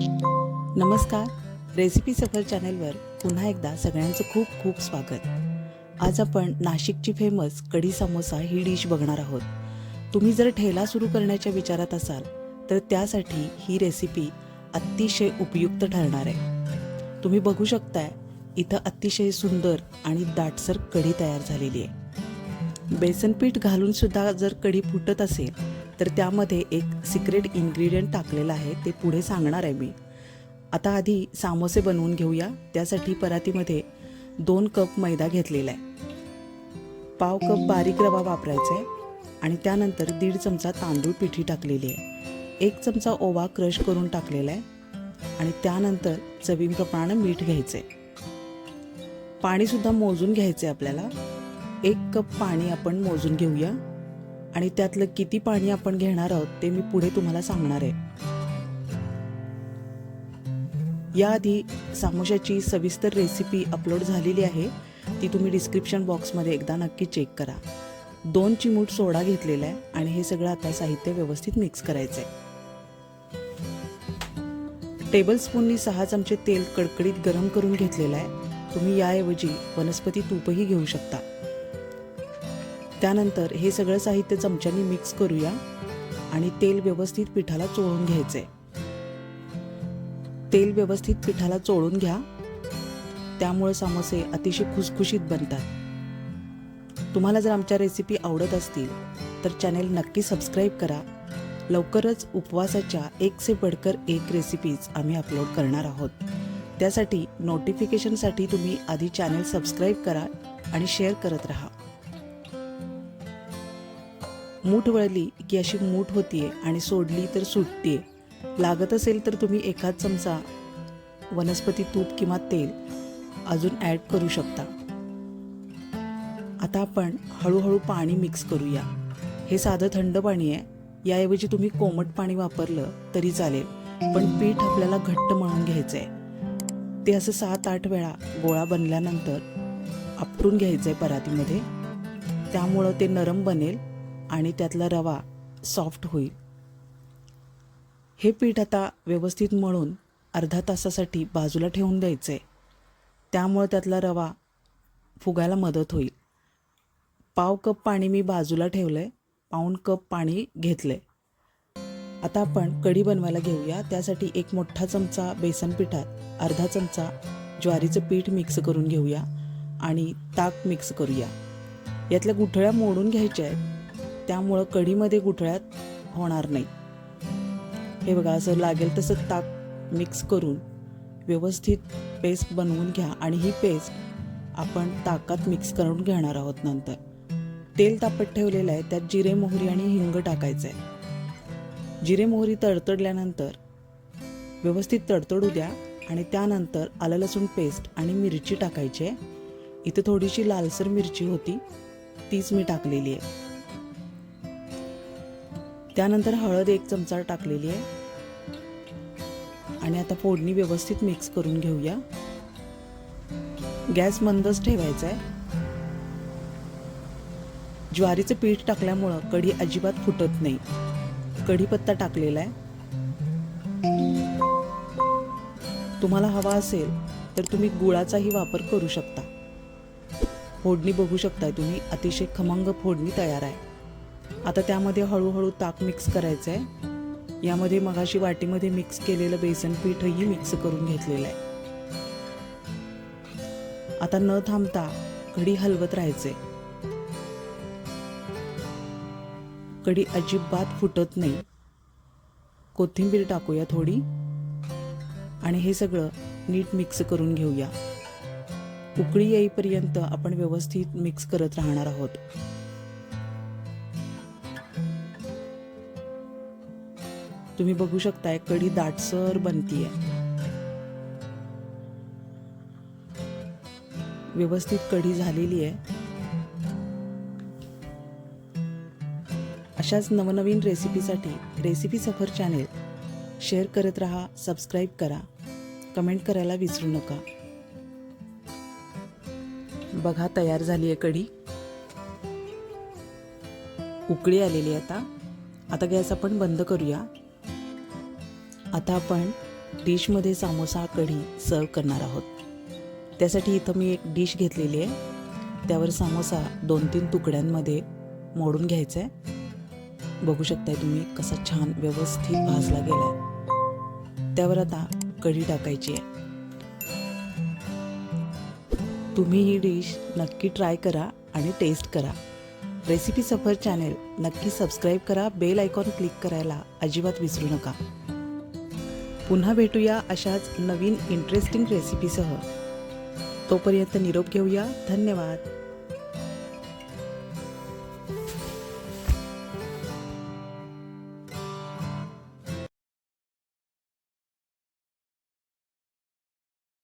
नमस्कार. रेसिपी सफर चॅनेलवर पुन्हा एकदा सगळ्यांचं खूप खूप स्वागत. आज आपण नाशिकची फेमस कढी समोसा ही डिश बघणार आहोत. तुम्ही जर ठेला सुरू करण्याच्या विचारात असाल तर त्यासाठी ही रेसिपी अतिशय उपयुक्त ठरणार आहे. तुम्ही बघू शकताय इथं अतिशय सुंदर आणि दाटसर कढी तयार झालेली आहे. बेसन पीठ घालून सुद्धा जर कढी फुटत असेल तर त्यामध्ये एक सिक्रेट इन्ग्रेडियंट टाकलेलं आहे ते पुढे सांगणार आहे मी. आता आधी सामोसे बनवून घेऊया. त्यासाठी परातीमध्ये दोन कप मैदा घेतलेला आहे. पाव कप बारीक रवा वापरायचा आहे आणि त्यानंतर दीड चमचा तांदूळ पिठी टाकलेली आहे. एक चमचा ओवा क्रश करून टाकलेला आहे आणि त्यानंतर चवीप्रमाणे मीठ घ्यायचं आहे पाणीसुद्धा मोजून घ्यायचं आहे आपल्याला. एक कप पाणी आपण मोजून घेऊया. आणि त्यातलं किती पाणी आपण घेणार आहोत ते मी पुढे तुम्हाला सांगणार आहे. याआधी सामोशाची सविस्तर रेसिपी अपलोड झालेली आहे. ती तुम्ही डिस्क्रिप्शन बॉक्समध्ये एकदा नक्की चेक करा. दोन चिमूट सोडा घेतलेला आहे आणि हे सगळं आता साहित्य व्यवस्थित मिक्स करायचं आहे टेबलस्पूननी सहा चमचे तेल कडकडीत गरम करून घेतलेलं आहे. तुम्ही याऐवजी वनस्पती तूपही घेऊ शकता. त्यानंतर हे सगळं साहित्य चमच्यानी मिक्स करूया आणि तेल व्यवस्थित पिठाला चोळून घ्यायचंय तेल व्यवस्थित पिठाला चोळून घ्या. त्यामुळे समोसे अतिशय खुसखुशीत बनतात. तुम्हाला जर आमच्या रेसिपी आवडत असतील तर चॅनेल नक्की सबस्क्राईब करा. लवकरच उपवासाच्या एक से बडकर एक रेसिपीज आम्ही अपलोड करणार आहोत. त्यासाठी नोटिफिकेशनसाठी तुम्ही आधी चॅनेल सबस्क्राईब करा आणि शेअर करत राहा. मूठ वळली की अशी मूठ होतीये आणि सोडली तर सुटतीये. लागत असेल तर तुम्ही एखाद चमचा वनस्पती तूप किंवा तेल अजून ॲड करू शकता. आता आपण हळूहळू पाणी मिक्स करूया. हे साधं थंड पाणी आहे. याऐवजी तुम्ही कोमट पाणी वापरलं तरी चालेल पण पीठ आपल्याला घट्ट मळून घ्यायचं आहे ते असं सात आठ वेळा गोळा बनल्यानंतर आपटून घ्यायचं आहे परातीमध्ये. त्यामुळं ते नरम बनेल आणि त्यातला रवा सॉफ्ट होईल. हे पीठ आता व्यवस्थित मळून अर्धा तासासाठी बाजूला ठेवून द्यायचं. आहे त्यामुळं त्यातला रवा फुगायला मदत होईल. पाव कप पाणी मी बाजूला ठेवलं आहे पाऊण कप पाणी घेतलं आहे आता आपण कढी बनवायला घेऊया. त्यासाठी एक मोठा चमचा बेसन पिठात अर्धा चमचा ज्वारीचं पीठ मिक्स करून घेऊया आणि ताक मिक्स करूया. यातल्या गुठळ्या मोडून घ्यायच्या आहेत. त्यामुळं कढीमध्ये गुठळ्यात होणार नाही. हे बघा असं लागेल तसं ताक मिक्स करून व्यवस्थित पेस्ट बनवून घ्या आणि ही पेस्ट आपण ताकात मिक्स करून घेणार आहोत नंतर. तेल तापत ठेवलेलं आहे त्यात जिरे मोहरी आणि हिंग टाकायचं आहे जिरे मोहरी तडतडल्यानंतर व्यवस्थित तडतडू द्या आणि त्यानंतर आलं लसूण पेस्ट आणि मिरची टाकायची आहे. इथं थोडीशी लालसर मिरची होती तीच मी टाकलेली आहे. त्यानंतर हळद एक चमचा टाकलेली आहे. आणि आता फोडणी व्यवस्थित मिक्स करून घेऊया. गॅस मंदच ठेवायचा आहे. ज्वारीचं पीठ टाकल्यामुळं कढी अजिबात फुटत नाही. कढीपत्ता टाकलेला आहे. तुम्हाला हवा असेल तर तुम्ही गुळाचाही वापर करू शकता. फोडणी बघू शकताय तुम्ही. अतिशय खमंग फोडणी तयार आहे. आता त्यामध्ये हळूहळू ताक मिक्स करायचं आहे यामध्ये मगाशी वाटीमध्ये मिक्स केलेलं बेसन पीठही मिक्स करून घेतलेलं आहे. आता न थांबता कढी हलवत राहायचे कढी अजिबात फुटत नाही. कोथिंबीर टाकूया थोडी. आणि हे सगळं नीट मिक्स करून घेऊया. उकळी येईपर्यंत आपण व्यवस्थित मिक्स करत राहणार आहोत. तुम्ही बघू शकताय कढी दाटसर बनतीय. व्यवस्थित कढी झालेली आहे अशाच नवनवीन रेसिपीसाठी रेसिपी सफर चॅनेल शेअर करत राहा सबस्क्राईब करा. कमेंट करायला विसरू नका. बघा तयार झाली आहे कढी. उकळी आलेली आहे आता. आता गॅस आपण बंद करूया. आता आपण डिशमध्ये सामोसा कढी सर्व करणार आहोत. त्यासाठी इथं मी एक डिश घेतलेली आहे. त्यावर सामोसा दोन तीन तुकड्यांमध्ये मोडून घ्यायचा आहे बघू शकताय तुम्ही कसा छान व्यवस्थित भाजला गेला आहे त्यावर आता कढी टाकायची आहे. तुम्ही ही डिश नक्की ट्राय करा आणि टेस्ट करा. रेसिपी सफर चॅनेल नक्की सबस्क्राईब करा. बेल आयकॉन क्लिक करायला अजिबात विसरू नका. पुन्हा भेटूया अशाच नवीन इंटरेस्टिंग रेसिपीसह तोपर्यंत निरोप घेऊया. धन्यवाद.